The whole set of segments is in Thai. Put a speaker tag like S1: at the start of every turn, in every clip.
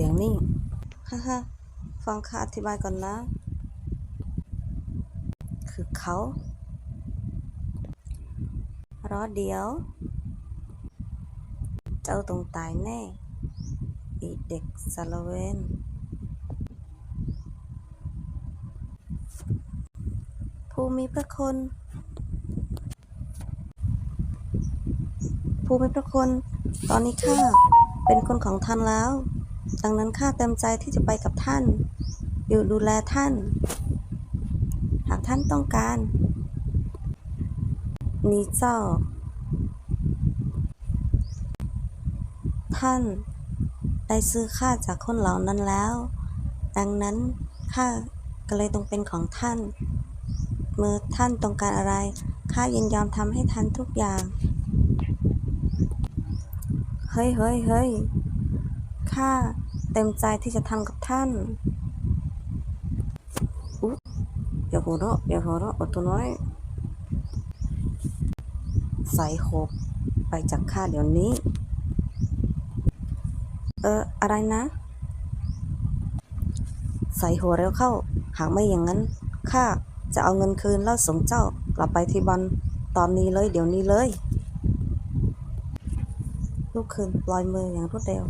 S1: สียงนี่ฮ่าฮ่าฟังข้าอธิบายก่อนนะ คือเขารอเดียว เจ้าต้องตายแน่ อีเด็กสารเวนผู้มีพระคุณผู้มีพระคุณ ตอนนี้ข้าเป็นคนของท่านแล้ว ดังนั้นข้าเต็มใจที่จะไปกับท่าน อยู่ดูแลท่าน หากท่านต้องการนี่เจ้า ท่านได้ซื้อข้าจากคนเหล่านั้นแล้ว ดังนั้นข้าก็เลยต้องเป็นของท่าน เมื่อท่านต้องการอะไรข้ายินยอมทำให้ท่านทุกอย่าง เฮ้ยเฮ้ยเฮ้ยข้า ต็มใจที่จะทำกับท่านอุ๊ยอย่าหัวเราะอย่าหัวเราะอดตัวน้อยใส่หกไปจากข้าเดี๋ยวนี้ เออ อะไรนะใส่หัวเร็วเข้า หากไม่อย่างนั้น ข้าจะเอาเงินคืนแล้วส่งเจ้ากลับไปที่บอลตอนนี้เลยเดี๋ยวนี้เลย ลูกคืนปล่อยมืออย่างรวดเร็ว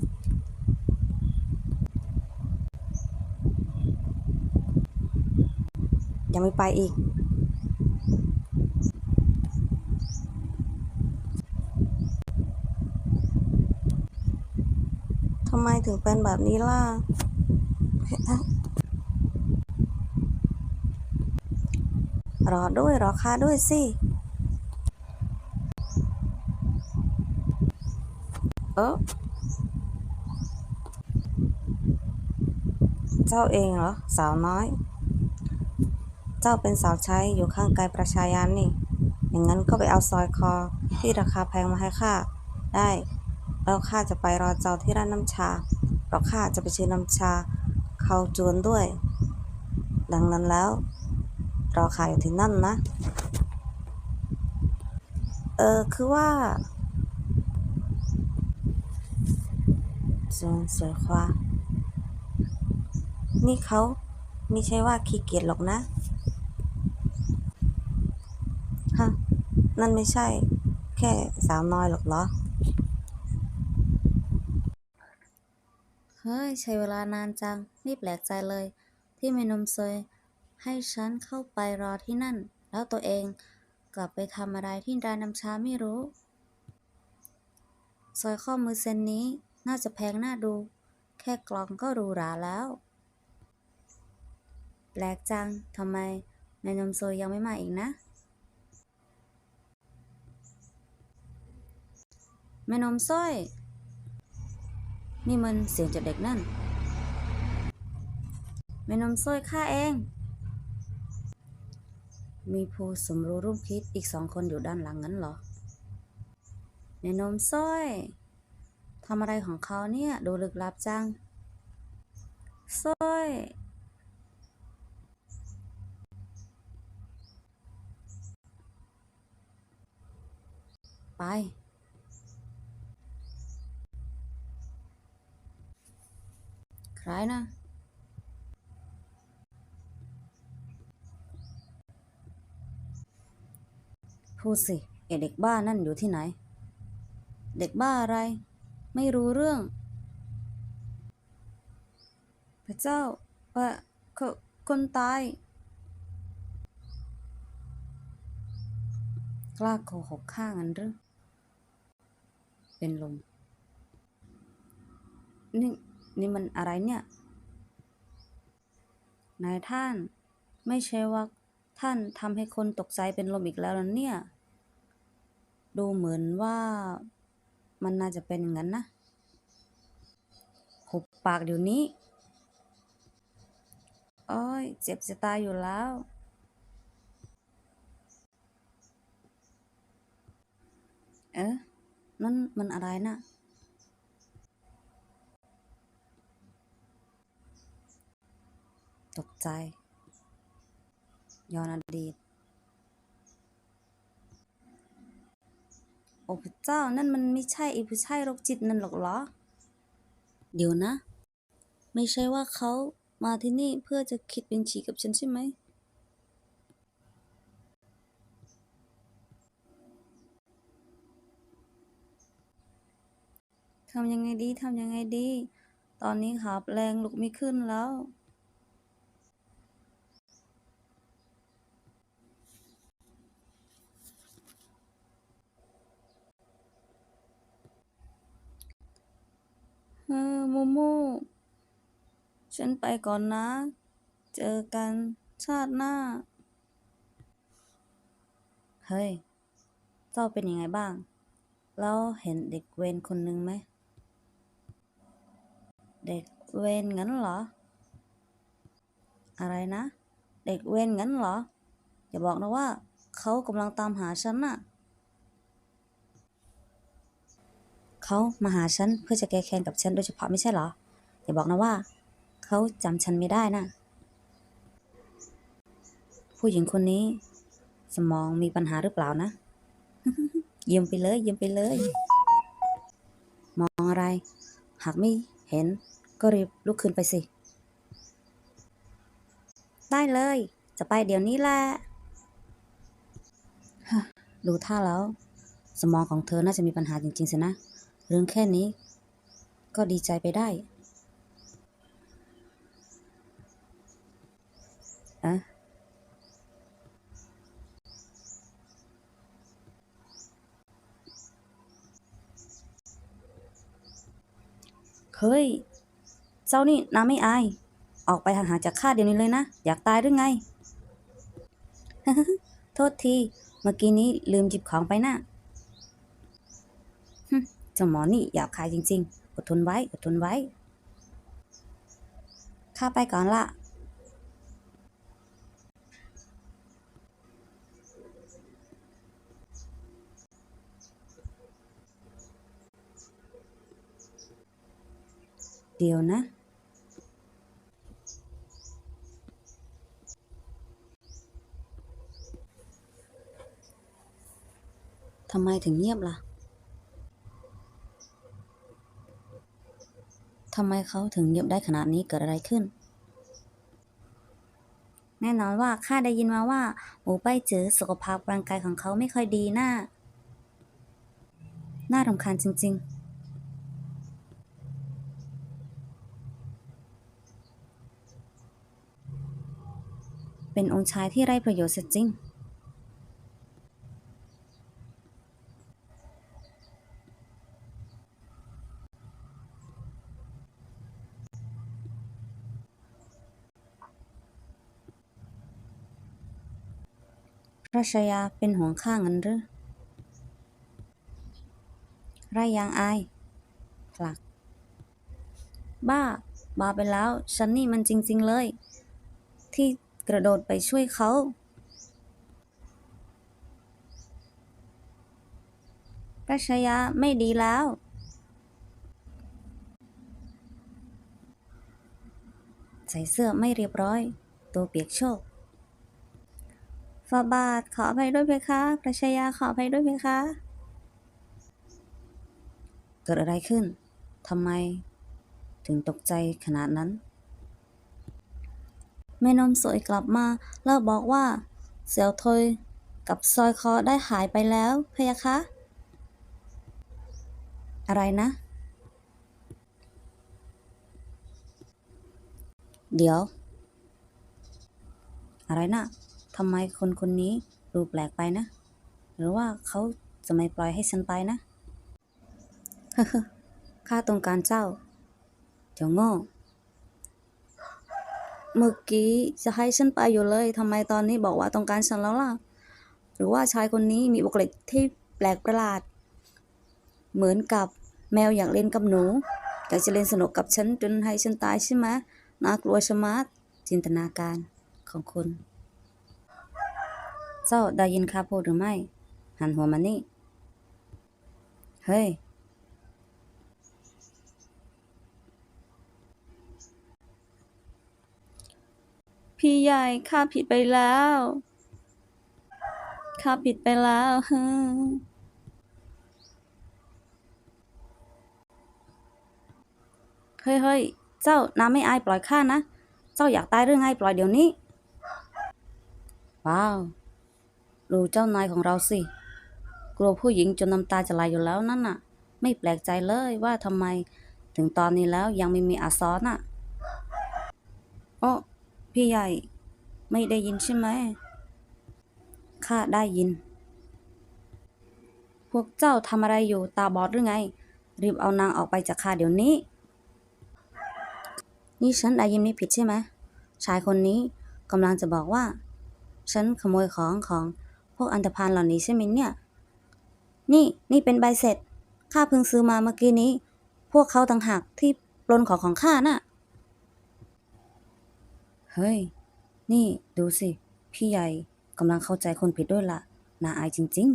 S1: ยังไม่ไปอีก ทำไมถึงเป็นแบบนี้ล่ะ รอด้วยรอค่าด้วยสิเออเจ้าเองเหรอ สาวน้อย เจ้าเป็นสาวใช้อยู่ข้างไกลประชายานนี่ อย่างนั้นก็ไปเอาซอยคอที่ราคาแพงมาให้ข้าได้ แล้วข้าจะไปรอเจ้าที่ร้านน้ำชา เพราะข้าจะไปซื้อน้ำชา เขาจวนด้วย ดังนั้นแล้วรอข้าอยู่ที่นั่นนะ เออคือว่าจวนสวยควานี่เขาไม่ใช่ว่าขี้เกียจหรอกนะ ฮะ นั่นไม่ใช่ แค่สาวน้อยหรอกเหรอ เฮ้ย ใช้เวลานานจัง นี่แปลกใจเลย ที่เมนมเซยให้ฉันเข้าไปรอที่นั่น แล้วตัวเองกลับไปทำอะไรที่ร้านน้ำชาไม่รู้สร้อยข้อมือเส้นนี้น่าจะแพงน่าดู แค่กล่องก็หรูหราแล้ว แปลกจังทำไมเมนมเซยยังไม่มาอีกนะ แม่นมสร้อย นี่มันเสียงจากเด็กนั่น แม่นมสร้อยข้าเอง มีผู้สมรู้ร่วมคิดอีกสองคนอยู่ด้านหลังงั้นเหรอ แม่นมสร้อยทำอะไรของเขาเนี่ยดูลึกลับจังสร้อยไป ใครนะพูดสิไอเด็กบ้านั่นอยู่ที่ไหน เด็กบ้าอะไร ไม่รู้เรื่อง พระเจ้าว่าคคนตาย กล้าโกหกข้างันหรือเป็นลมนี่ นี่มันอะไรเนี่ยนายท่าน ไม่ใช่ว่าท่านทำให้คนตกใจเป็นลมอีกแล้วนะเนี่ย ดูเหมือนว่ามันน่าจะเป็นอย่างนั้นนะหุบปากเดี๋ยวนี้โอ้ยเจ็บจะตายอยู่แล้ว เอ๊ะนั่นมันอะไรนะ ตกใจ ย้อนอดีต โอ้พระเจ้านั่นมันไม่ใช่ไอ้ผู้ชายโรคจิตนั่นหรอกเหรอ เดี๋ยวนะ ไม่ใช่ว่าเขามาที่นี่เพื่อจะคิดเป็นฉีกับฉันใช่ไหม ทำยังไงดี ทำยังไงดี ตอนนี้ขาแรงลุกไม่ขึ้นแล้ว เออ โมโม ฉันไปก่อนนะ เจอกันชาติหน้า เฮ้ย เจ้าเป็นยังไงบ้าง แล้วเห็นเด็กเวรคนหนึ่งไหม เด็กเวรงั้นเหรอ อะไรนะ เด็กเวรงั้นเหรอ อย่าบอกนะว่า เขากำลังตามหาฉันน่ะ เขามาหาฉันเพื่อจะแก้แค้นกับฉันโดยเฉพาะไม่ใช่เหรอ อย่าบอกนะว่า เขาจำฉันไม่ได้นะ ผู้หญิงคนนี้ สมองมีปัญหาหรือเปล่านะยี่ยมไปเลยยี่ยมไปเลย มองอะไร หากไม่เห็น ก็รีบลุกขึ้นไปสิ ได้เลย จะไปเดี๋ยวนี้แหละฮะดูท่าแล้ว สมองของเธอน่าจะมีปัญหาจริงๆสินะ เรื่องแค่นี้ ก็ดีใจไปได้อะเฮ้ย เจ้านี่น้าไม่อาย ออกไปห่างๆจากข้าเดี๋ยวนี้เลยนะ อยากตายหรือไง โทษที เมื่อกี้นี้ลืมหยิบของไปนะ่ะ เจ้าหมอนี่หยาบคายจริง ๆ อดทนไว้ อดทนไว้ ข้าไปก่อนละเดี๋ยวนะ ทำไมถึงเงียบล่ะ ทำไมเขาถึงเงียบได้ขนาดนี้เกิดอะไรขึ้น แน่นอนว่าข้าได้ยินมาว่า หมูไปจือสุขภาพร่างกายของเขาไม่ค่อยดีน่าน่ารำคาญจริง ๆเป็นองค์ชายที่ไร้ประโยชน์เสียจริง ระชายาเป็นห่วงข้างันหรือไรยางอายผลัก บ้า บาไปแล้ว ฉันนี่มันจริง ๆ เลย ที่กระโดดไปช่วยเขาระชายาไม่ดีแล้ว ใส่เสื้อไม่เรียบร้อย ตัวเปียกโชก ฟาบาทขออภัยด้วยเพคะพระชายาขออภัยด้วยเพคะ เกิดอะไรขึ้นทำไม ถึงตกใจขนาดนั้น แม่นมสวยกลับมา แล้วบอกว่า เสี่ยวทยกับซอยคอได้หายไปแล้วเพยคะ อะไรนะ เดี๋ยว อะไรนะ ทำไมคนคนนี้ดูแปลกไปนะ หรือว่าเขาจะไม่ปล่อยให้ฉันไปนะข้าต้องการเจ้า เจ้าโง่ เมื่อกี้จะให้ฉันไปอยู่เลยทำไมตอนนี้บอกว่าต้องการฉันแล้วล่ะ หรือว่าชายคนนี้มีบุคลิกที่แปลกประหลาด เหมือนกับแมวอยากเล่นกับหนูอยากจะเล่นสนุกกับฉันจนให้ฉันตายใช่ไหมน่ากลัวชะมัดจินตนาการของคุณ เจ้าได้ยินข้าพูดหรือไม่ หันหัวมานี่ เฮ้ย พี่ใหญ่ข้าผิดไปแล้วข้าผิดไปแล้วฮึเฮ้ยเฮ้ยเจ้าน้าไม่อายปล่อยข้านะ เจ้าอยากตายเรื่องไงปล่อยเดี๋ยวนี้ ว้าว ดูเจ้านายของเราสิ กลัวผู้หญิงจนน้ำตาจะไหลอยู่แล้วนั่นน่ะ ไม่แปลกใจเลยว่าทำไม ถึงตอนนี้แล้วยังไม่มีอาซอนน่ะโอ้พี่ใหญ่ ไม่ได้ยินใช่ไหมข้าได้ยิน พวกเจ้าทำอะไรอยู่ตาบอดหรือไง รีบเอานางออกไปจากข้าเดี๋ยวนี้ นี่ฉันได้ยินไม่ผิดใช่ไหมชายคนนี้กำลังจะบอกว่า ฉันขโมยของของ พวกอันธพาลเหล่านี้ใช่ไหมเนี่ย นี่นี่เป็นใบเสร็จ ข้าเพิ่งซื้อมาเมื่อกี้นี้ พวกเขาต่างหากที่ปล้นของของข้าน่ะ เฮ้ย นี่ดูสิ พี่ใหญ่กำลังเข้าใจคนผิดด้วยละน่าอายจริง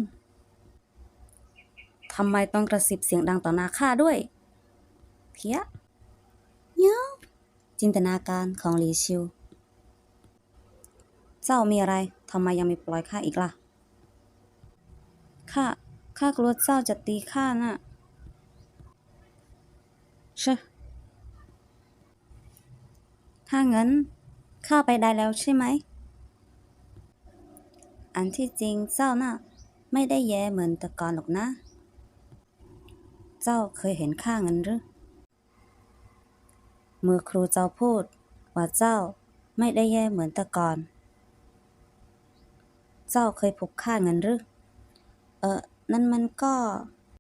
S1: ๆ ทำไมต้องกระซิบเสียงดังต่อหน้าข้าด้วย เพี้ยเนาะจินตนาการของหลีชิว เจ้ามีอะไร ทำไมยังไม่ปล่อยข้าอีกล่ะ ข้าข้ากลัวเจ้าจะตีข้าน่ะชะถ้างั้นข้าไปได้แล้วใช่ไหม อันที่จริงเจ้าน่ะ ไม่ได้แย่เหมือนแต่ก่อนหรอกนะ เจ้าเคยเห็นข้างั้นหรือเมื่อครูเจ้าพูดว่าเจ้าไม่ได้แย่เหมือนแต่ก่อน เจ้าเคยพบข้างั้นหรือ เออนั่นมันก็